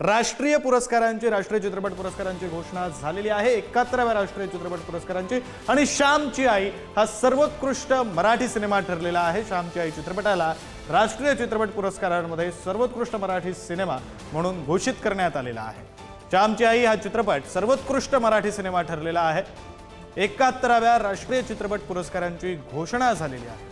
राष्ट्रीय पुरस्कारांची राष्ट्रीय चित्रपट पुरस्कारांची घोषणा झालेली आहे. एकाहत्तराव्या राष्ट्रीय चित्रपट पुरस्कारांची. आणि श्यामची आई हा सर्वोत्कृष्ट मराठी सिनेमा ठरलेला आहे. श्यामची आई चित्रपटाला राष्ट्रीय चित्रपट पुरस्कारांमध्ये सर्वोत्कृष्ट मराठी सिनेमा म्हणून घोषित करण्यात आलेला आहे. श्यामची आई हा चित्रपट सर्वोत्कृष्ट मराठी सिनेमा ठरलेला आहे. एकाहत्तराव्या राष्ट्रीय चित्रपट पुरस्कारांची घोषणा झालेली आहे.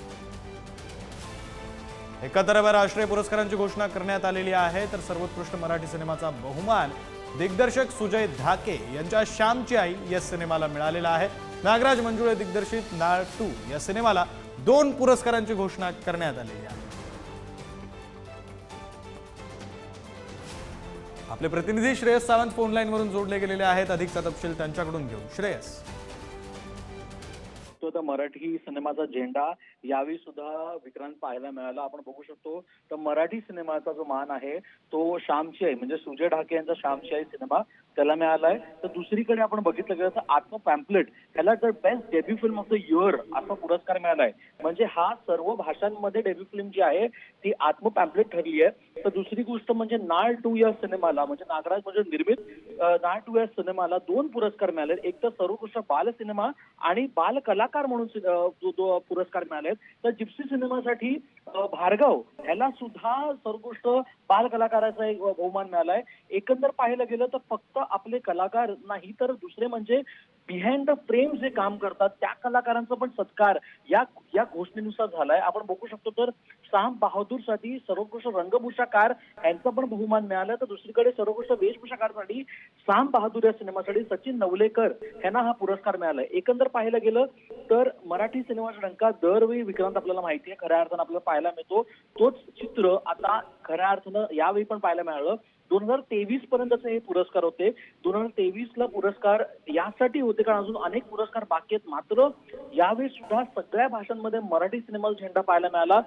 एकाहत्तराव्या राष्ट्रीय पुरस्कारांची घोषणा करण्यात आलेली आहे. तर सर्वोत्कृष्ट मराठी सिनेमाचा बहुमान दिग्दर्शक सुजय धाके यांच्या श्यामची आई या सिनेमाला मिळालेला आहे. नागराज मंजुळे दिग्दर्शित नाळ टू या सिनेमाला दोन पुरस्कारांची घोषणा करण्यात आलेली आहे. आपले प्रतिनिधी श्रेयस सावंत फोन लाईन जोडले गेलेले आहेत. अधिकचा तपशील त्यांच्याकडून घेऊ श्रेयस. तर मराठी सिनेमाचा झेंडा यावेळी सुद्धा विक्रांत पाहायला मिळाला. आपण बघू शकतो. तर मराठी सिनेमाचा जो मान आहे तो श्यामची आई म्हणजे सुजय ढाके यांचा श्यामची आई सिनेमा त्याला मिळालाय तर दुसरीकडे आपण बघितलं गेलं तर आत्म पॅम्पलेट त्याला जर best debut film of the year असा पुरस्कार मिळालाय म्हणजे हा सर्व भाषांमध्ये डेब्यू फिल्म जी आहे ती आत्म पॅम्पलेट ठरली आहे. तर दुसरी गोष्ट म्हणजे नाळ टू या सिनेमाला म्हणजे नागराज म्हणजे निर्मित नाळ टू या सिनेमाला दोन पुरस्कार मिळाले एक तर सर्वोत्कृष्ट बाल सिनेमा आणि बाल कलाकार म्हणून जो पुरस्कार मिळाले तर जिप्सी सिनेमासाठी भार्गव याला सुद्धा सर्वोत्कृष्ट बाल कलाकाराचा एक बहुमान मिळालाय. एकंदर पाहायला गेलं तर फक्त आपले कलाकार नाही तर दुसरे म्हणजे बिहाइंड द फ्रेम जे काम करतात त्या कलाकारांचा पण सत्कार या या घोषणेनुसार झालाय. आपण बघू शकतो तर साम बहादूरसाठी सर्वोत्कृष्ट रंगभूषाकार यांचा पण बहुमान मिळाला तर दुसरीकडे सर्वोत्कृष्ट वेशभूषाकारसाठी साम बहादूर या सिनेमासाठी सचिन नवलेकर यांना हा पुरस्कार मिळाला एकंदर पाहायला गेलं तर मराठी सिनेमाचा डंका दरवेळी विक्रांत आपल्याला माहिती आहे खऱ्या अर्थानं आपल्याला पाहायला मिळतो. तोच चित्र आता खऱ्या अर्थानं यावेळी पण पाहायला मिळालं. दोन हजार तेवीस पर्यंतचे हे पुरस्कार होते. दोन हजार तेवीस ला पुरस्कार यासाठी होते कारण अजून अनेक पुरस्कार बाकी आहेत. मात्र यावेळी सुद्धा सगळ्या भाषांमध्ये मराठी सिनेमाचा झेंडा पाहायला मिळाला.